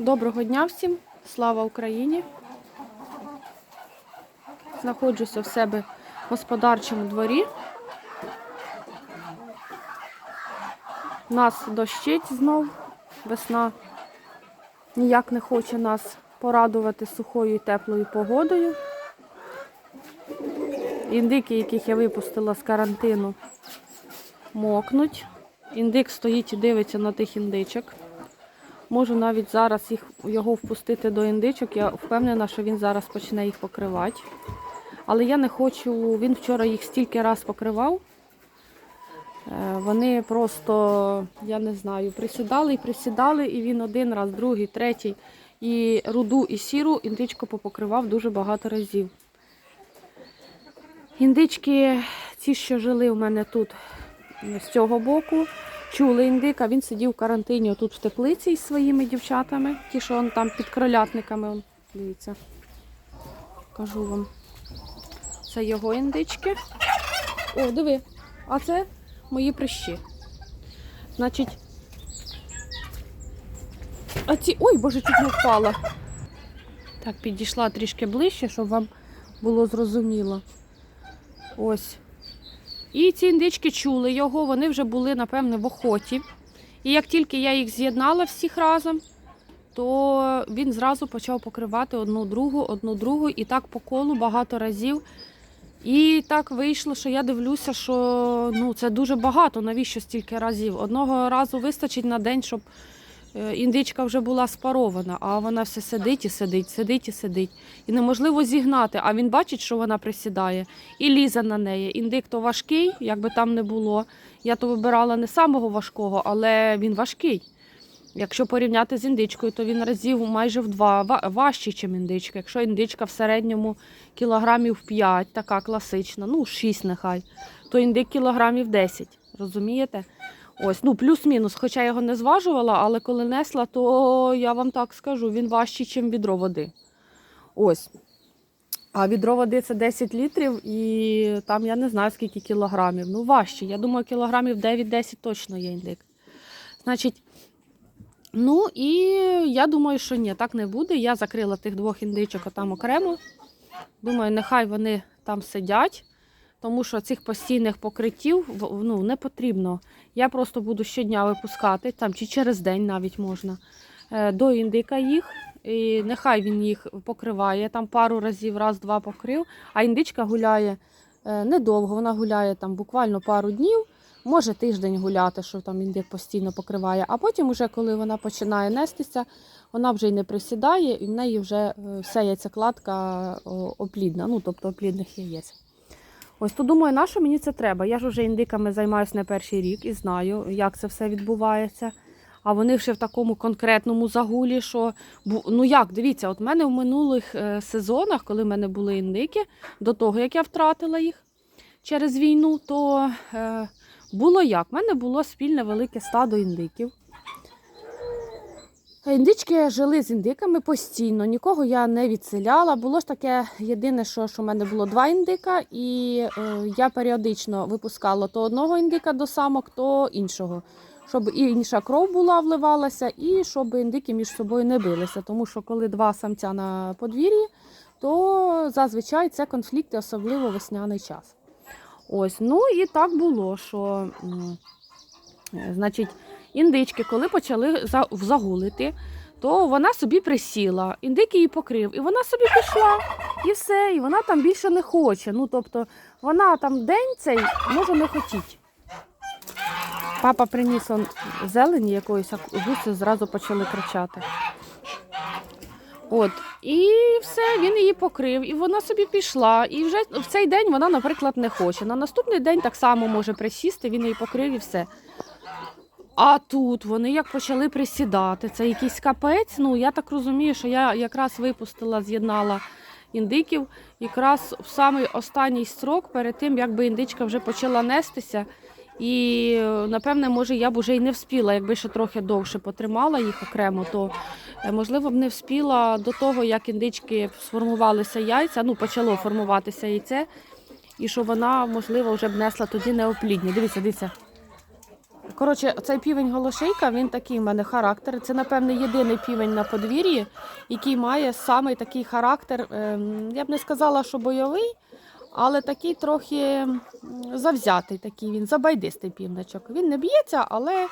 Доброго дня всім! Слава Україні! Знаходжуся в себе в господарчому дворі. Нас дощить знов, весна ніяк не хоче нас порадувати сухою і теплою погодою. Індики, яких я випустила з карантину, мокнуть. Індик стоїть і дивиться на тих індичок. Можу навіть зараз їх, його впустити до індичок. Я впевнена, що він зараз почне їх покривати. Але я не хочу, він вчора їх стільки раз покривав. Е, Вони просто, я не знаю, присідали і присідали, і він один раз, другий, третій. І руду, і сіру індичку попокривав дуже багато разів. Індички, ці, що жили у мене тут з цього боку, чули індика. Він сидів в карантині тут в теплиці із своїми дівчатами. Ті, що он там під кролятниками. Он, дивіться, кажу вам. Це його індички. О, диви, а це мої прищі. Значить. А ці. Ой, боже, чуть не впала. Так, підійшла трішки ближче, щоб вам було зрозуміло. Ось. І ці індички чули його, вони вже були, напевне, в охоті. І як тільки я їх з'єднала всіх разом, то він зразу почав покривати одну другу, одну другу, і так по колу багато разів. І так вийшло, що я дивлюся, що ну, це дуже багато, навіщо стільки разів. Одного разу вистачить на день, щоб індичка вже була спарована, а вона все сидить і сидить, сидить і сидить. І неможливо зігнати, а він бачить, що вона присідає, і лізе на неї. Індик то важкий, як би там не було. Я то вибирала не самого важкого, але він важкий. Якщо порівняти з індичкою, то він разів майже в два ва- важчий, ніж індичка. Якщо індичка в середньому кілограмів 5, така класична, ну 6 нехай, то індик кілограмів 10. Розумієте? Ось, ну плюс-мінус, хоча я його не зважувала, але коли несла, то я вам так скажу, він важчий, ніж відро води. Ось. А відро води це 10 літрів, і там я не знаю скільки кілограмів. Ну, важче. Я думаю, кілограмів 9-10 точно є індик. Значить, ну і я думаю, що ні, так не буде. Я закрила тих двох індичок там окремо. Думаю, нехай вони там сидять, тому що цих постійних покриттів ну, не потрібно. Я просто буду щодня випускати, там чи через день навіть можна, е, до індика їх. І нехай він їх покриває, там пару разів, раз-два покрив, а індичка гуляє е, недовго, вона гуляє там буквально пару днів, може тиждень гуляти, що там індик постійно покриває. А потім, уже, коли вона починає нестися, вона вже й не присідає, і в неї вже е, вся яйцекладка оплідна, ну тобто оплідних яєць. Ось то думаю, на що мені це треба? Я ж вже індиками займаюся не перший рік і знаю, як це все відбувається. А вони ще в такому конкретному загулі, що ну як, дивіться, от в мене в минулих е, сезонах, коли в мене були індики, до того як я втратила їх через війну, то е, було як? У мене було спільне велике стадо індиків. Індички жили з індиками постійно, нікого я не відселяла. Було ж таке єдине, що, що в мене було два індика, і е, я періодично випускала то одного індика до самок, то іншого. Щоб і інша кров була, вливалася, і щоб індики між собою не билися. Тому що коли два самця на подвір'ї, то зазвичай це конфлікти, особливо весняний час. Ось, ну і так було, що е, значить, індички, коли почали загулити, то вона собі присіла, індик її покрив, і вона собі пішла, і все, і вона там більше не хоче. Ну, тобто, вона там день цей може не хотіти. Папа приніс он зелені якоїсь, а гуси зразу почали кричати. От, і все, він її покрив, і вона собі пішла. І вже в цей день вона, наприклад, не хоче. На наступний день так само може присісти, він її покрив і все. А тут вони як почали присідати, це якийсь капець. Ну, я так розумію, що я якраз випустила, з'єднала індиків якраз в самий останній строк, перед тим, якби індичка вже почала нестися. І, напевне, може, я б уже й не вспіла, якби ще трохи довше потримала їх окремо, то е, можливо б не вспіла до того, як індички сформувалися яйця, ну почало формуватися яйце, і що вона, можливо, вже б несла тоді неоплідні. Дивіться, дивіться. Коротше, цей півень голошейка, він такий в мене характер. Це, напевне, єдиний півень на подвір'ї, який має саме такий характер. ем, Я б не сказала, що бойовий, але такий трохи завзятий, такий він, забайдистий півничок. Він не б'ється, але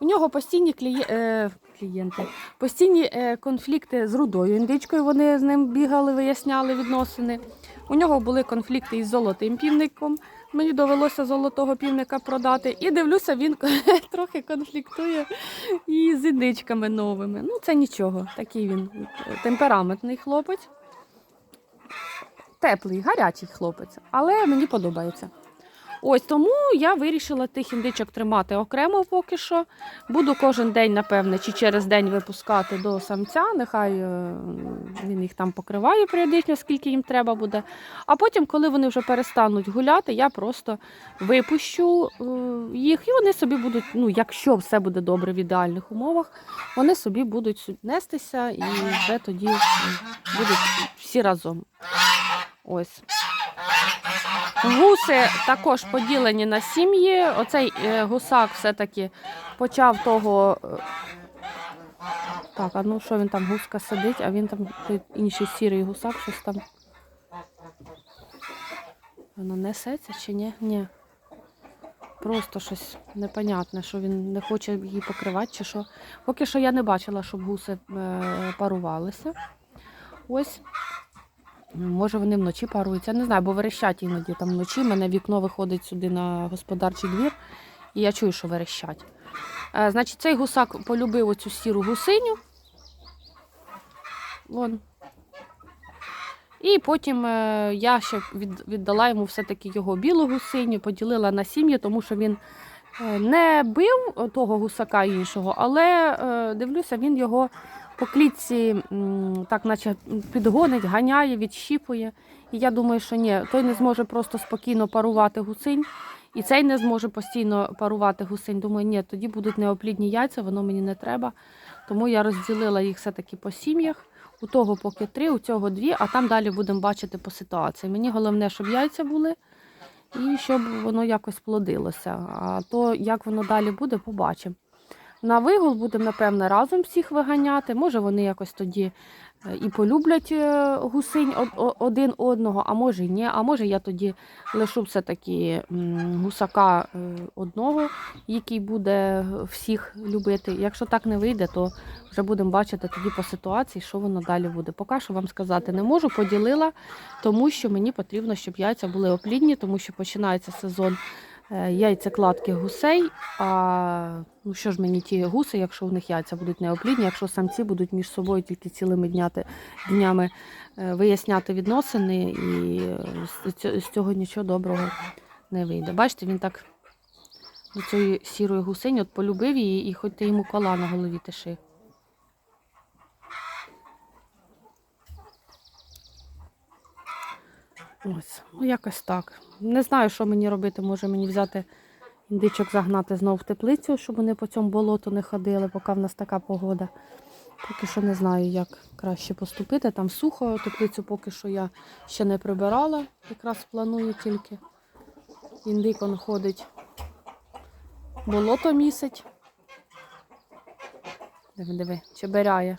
у нього постійні е, клієнти, постійні е, конфлікти з рудою індичкою. Вони з ним бігали, виясняли відносини. У нього були конфлікти із золотим півником. Мені довелося золотого півника продати. І дивлюся, він трохи конфліктує і з індичками новими. Ну, це нічого. Такий він темпераментний хлопець. Теплий, гарячий хлопець, але мені подобається. Ось тому я вирішила тих індичок тримати окремо поки що. Буду кожен день, напевне, чи через день випускати до самця. Нехай е, він їх там покриває періодично, скільки їм треба буде. А потім, коли вони вже перестануть гуляти, я просто випущу е, їх, і вони собі будуть, ну, якщо все буде добре в ідеальних умовах, вони собі будуть нестися і вже тоді будуть всі разом. Ось. Гуси також поділені на сім'ї. Оцей е, гусак все-таки почав того. е, Так, а ну що він там гуска сидить, а він там інший сірий гусак, щось там. Воно несеться чи ні? Ні. Просто щось непонятне, що він не хоче її покривати, чи що. Поки що я не бачила, щоб гуси е, парувалися. Ось. Може, вони вночі паруються. Не знаю, бо верещать іноді там вночі. У мене вікно виходить сюди на господарчий двір, і я чую, що верещать. Е, значить, цей гусак полюбив оцю сіру гусиню. Вон. І потім е, я ще від, віддала йому все-таки його білу гусиню, поділила на сім'ї, тому що він е, не бив того гусака іншого, але е, дивлюся, він його по клітці так наче підгонить, ганяє, відщіпує. І я думаю, що ні, той не зможе просто спокійно парувати гусинь, і цей не зможе постійно парувати гусинь. Думаю, ні, тоді будуть неоплідні яйця, воно мені не треба. Тому я розділила їх все-таки по сім'ях. У того поки три, у цього дві, а там далі будемо бачити по ситуації. Мені головне, щоб яйця були і щоб воно якось плодилося. А то, як воно далі буде, побачимо. На вигул будемо, напевне, разом всіх виганяти. Може, вони якось тоді е, і полюблять е, гусинь один одного, а може ні. А може я тоді лишу все-таки гусака е, одного, який буде всіх любити. Якщо так не вийде, то вже будемо бачити тоді по ситуації, що воно далі буде. Поки що вам сказати не можу, поділила, тому що мені потрібно, щоб яйця були оплідні, тому що починається сезон яйцекладки гусей. А ну що ж мені ті гуси, якщо в них яйця будуть неоплідні, якщо самці будуть між собою тільки цілими дняти, днями е, виясняти відносини, і е, з цього нічого доброго не вийде. Бачите, він так до цієї сірої гусині от полюбив її, і хоч ти йому кола на голові тиши. Ось, ну якось так. Не знаю, що мені робити. Може мені взяти індичок загнати знову в теплицю, щоб вони по цьому болоту не ходили, поки в нас така погода. Поки що не знаю, як краще поступити. Там сухо, теплицю поки що я ще не прибирала. Якраз планую тільки. Індик он ходить. Болото місить. Диви, диви, чеберяє.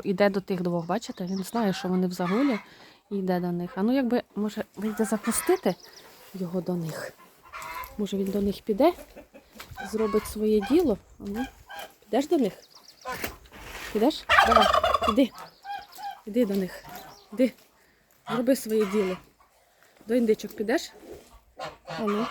О, іде до тих двох, бачите? Він знає, що вони в загулі і йде до них. А ну якби, може, вийде запустити його до них. Може він до них піде, зробить своє діло. А ну, підеш до них? Підеш? Давай, іди. Іди до них. Іди. Зроби своє діло. До індичок підеш? А ну.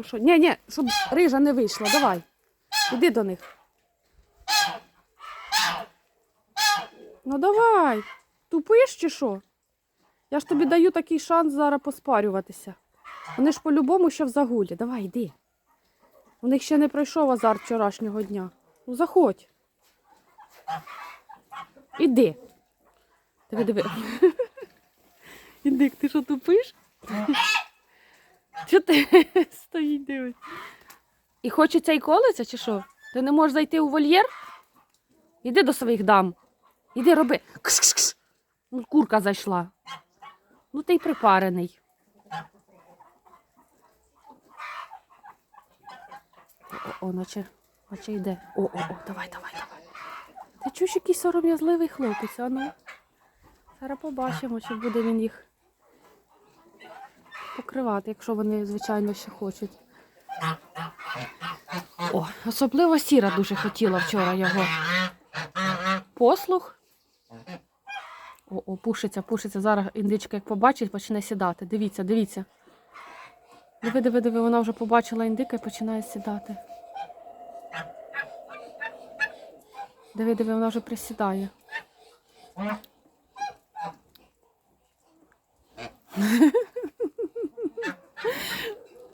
Ну що, ні, ні, щоб рижа не вийшла, давай. Іди до них. Ну давай. Тупиш чи що? Я ж тобі даю такий шанс зараз поспарюватися. Вони ж по-любому ще в загулі. Давай, йди. У них ще не пройшов азарт вчорашнього дня. Ну заходь. Іди. Диви, диви. Індик, ти що тупиш? Чого ти стоїть дивись? І хочеться і колиться, чи що? Ти не можеш зайти у вольєр? Іди до своїх дам. Іди роби. Кш-кш-кш. Ну, курка зайшла. Ну ти й припарений. О, о, наче, наче йде. О, о, о, давай, давай, давай. Ти чуєш який сором'язливий хлопець, а ну? Зараз побачимо, чи буде він їх покривати, якщо вони, звичайно, ще хочуть. О, особливо сіра дуже хотіла вчора його. Послух. О, о, пушиться, пушиться. Зараз індичка, як побачить, почне сідати. Дивіться, дивіться. Диви, диви, диви, вона вже побачила індика і починає сідати. Диви, диви, вона вже присідає.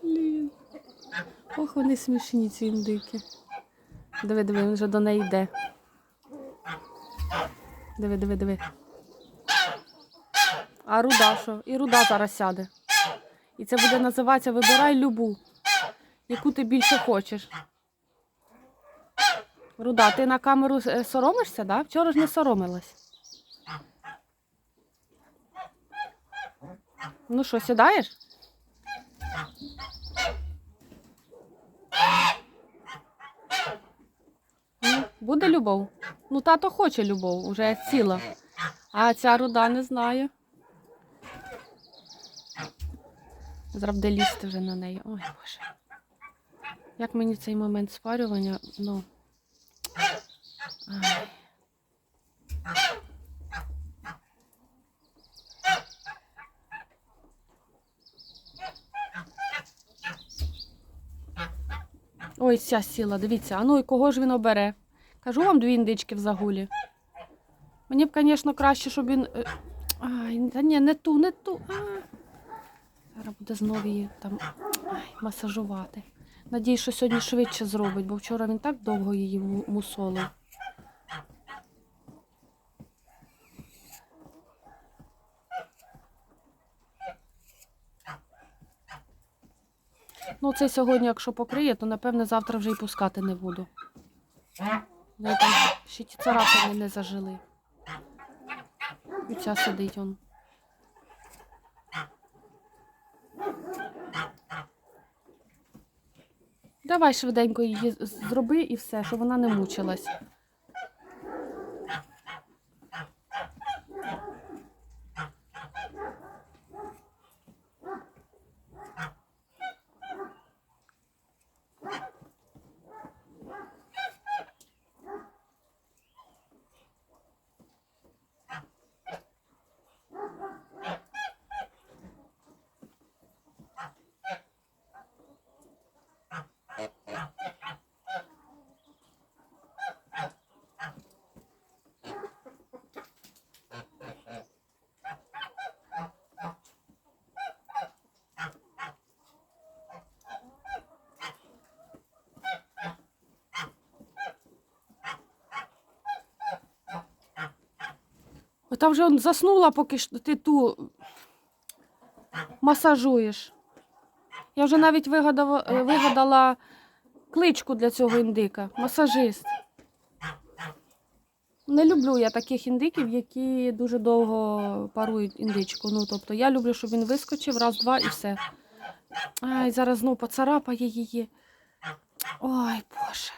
Блін. Ох, вони смішні, ці індики. Диви, диви, він вже до неї йде. Диви, диви, диви. А руда що? І руда зараз сяде. І це буде називатися Вибирай любу, яку ти більше хочеш. Руда, ти на камеру е, соромишся, да? Вчора ж не соромилась. Ну що, сідаєш? Буде любов. Ну, тато хоче любов, уже ціла. А ця руда не знає. Зараз буде лізти вже на неї. Ой, Боже. Як мені цей момент спарювання, ну. Ай. Ой, ця сіла, дивіться, а ну і кого ж він обере? Кажу вам дві індички в загулі. Мені б, звісно, краще, щоб він. е, Ай, та ні, не ту, не ту. А. Зараз буде знову її там ай, масажувати. Надіюсь, що сьогодні швидше зробить, бо вчора він так довго її мусолив. Ну, це сьогодні, якщо покриє, то напевне завтра вже й пускати не буду. Ну, там ще ті царапини не зажили. І ця сидить он. Давай швиденько її зроби і все, щоб вона не мучилась. Ота вже он заснула, поки ти ту масажуєш. Я вже навіть вигадала, е, вигадала кличку для цього індика. Масажист. Не люблю я таких індиків, які дуже довго парують індичку. Ну, тобто я люблю, щоб він вискочив раз, два і все. Ай, зараз знову поцарапає її. Ой, Боже.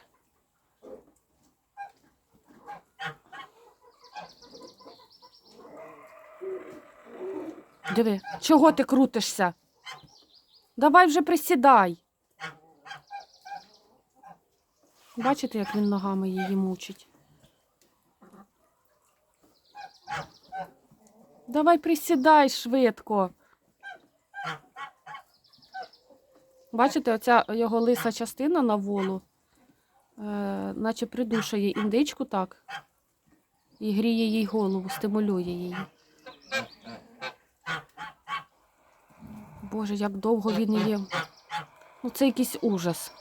Диви, чого ти крутишся? Давай вже присідай. Бачите, як він ногами її мучить? Давай присідай швидко. Бачите, оця його лиса частина на волу, е, наче придушує індичку так і гріє їй голову, стимулює її. Боже, як довго він її. Ну, це якийсь ужас.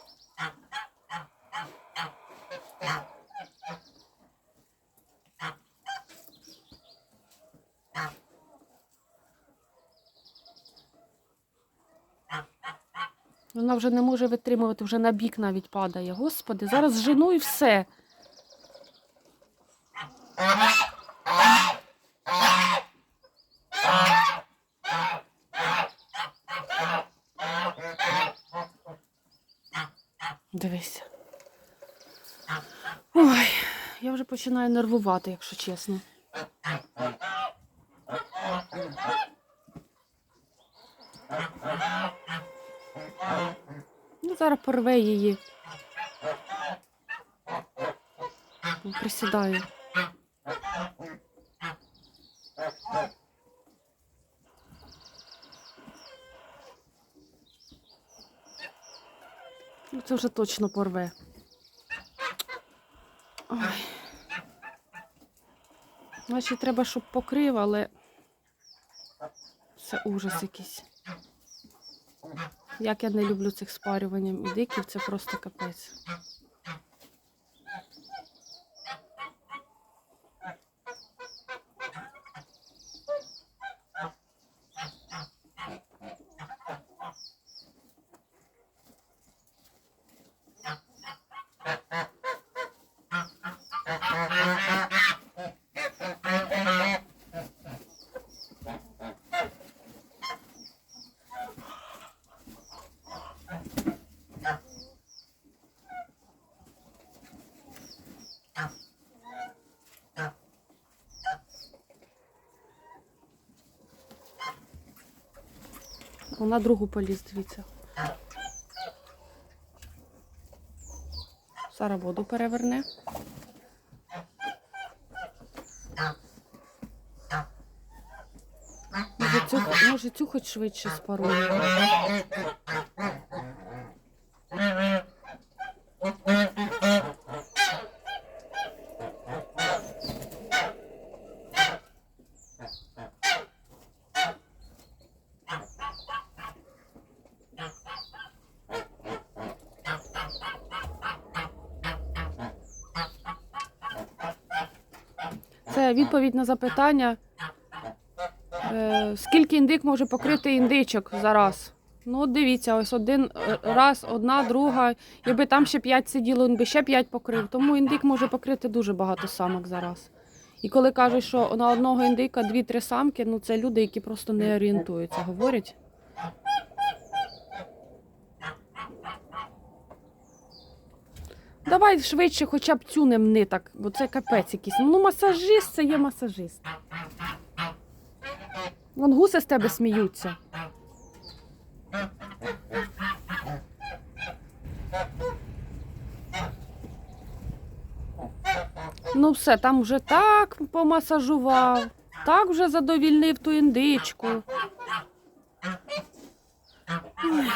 Вона вже не може витримувати, вже на бік навіть падає. Господи, зараз жену і все. Дивися. Ой, починаю нервувати, якщо чесно. Ну, зараз порве її. Ну, Присідаю. Ну, це вже точно порве. Значить, треба, щоб покрив, але це ужас якийсь. Як я не люблю цих спарюванням диків, це просто капець. Вона другу поліз, дивіться. Зараз воду переверне. Може цю, може цю хоч швидше спарує. Це відповідь на запитання, е, скільки індик може покрити індичок за раз. Ну, от дивіться, ось один е, раз, одна, друга. Якби там ще п'ять сиділо, він би ще п'ять покрив. Тому індик може покрити дуже багато самок за раз. І коли кажуть, що на одного індика дві-три самки, ну це люди, які просто не орієнтуються, говорять. Давай швидше хоча б цю не так, бо це капець якийсь. Ну, масажист це є масажист. Вон гуси з тебе сміються. Ну все, там вже так помасажував, так вже задовільнив ту індичку. Ой.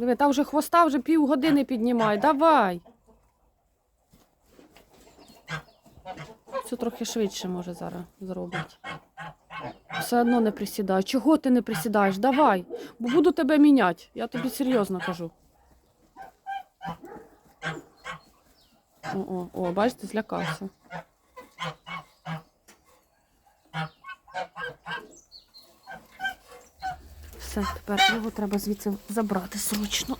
Диви, та вже хвоста вже півгодини піднімає. Давай. Це трохи швидше може зараз зробить. Все одно не присідай. Чого ти не присідаєш? Давай, бо буду тебе міняти. Я тобі серйозно кажу. О, о, о, бачите, злякався. Все, тепер його треба звідси забрати срочно.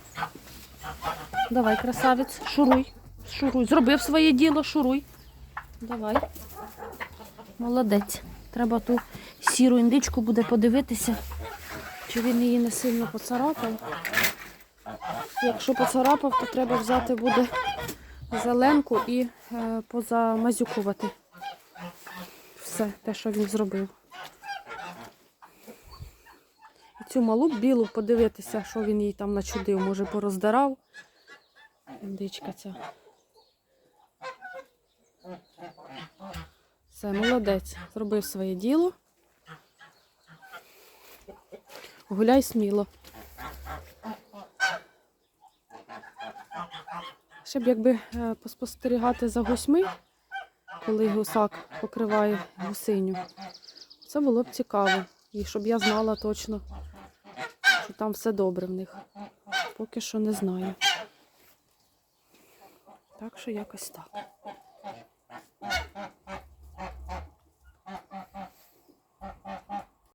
Давай, красавець, шуруй. Шуруй. Зробив своє діло, шуруй. Давай. Молодець. Треба ту сіру індичку буде подивитися, чи він її не сильно поцарапав. Якщо поцарапав, то треба взяти буде зеленку і е, позамазюкувати все те, що він зробив. І цю малу білу подивитися, що він їй там начудив, може пороздирав. Індичка ця. Все, молодець. Зробив своє діло. Гуляй сміло. Ще б якби е, поспостерігати за гусьми, коли гусак покриває гусиню. Це було б цікаво. І щоб я знала точно, що там все добре в них. Поки що не знаю. Так що якось так.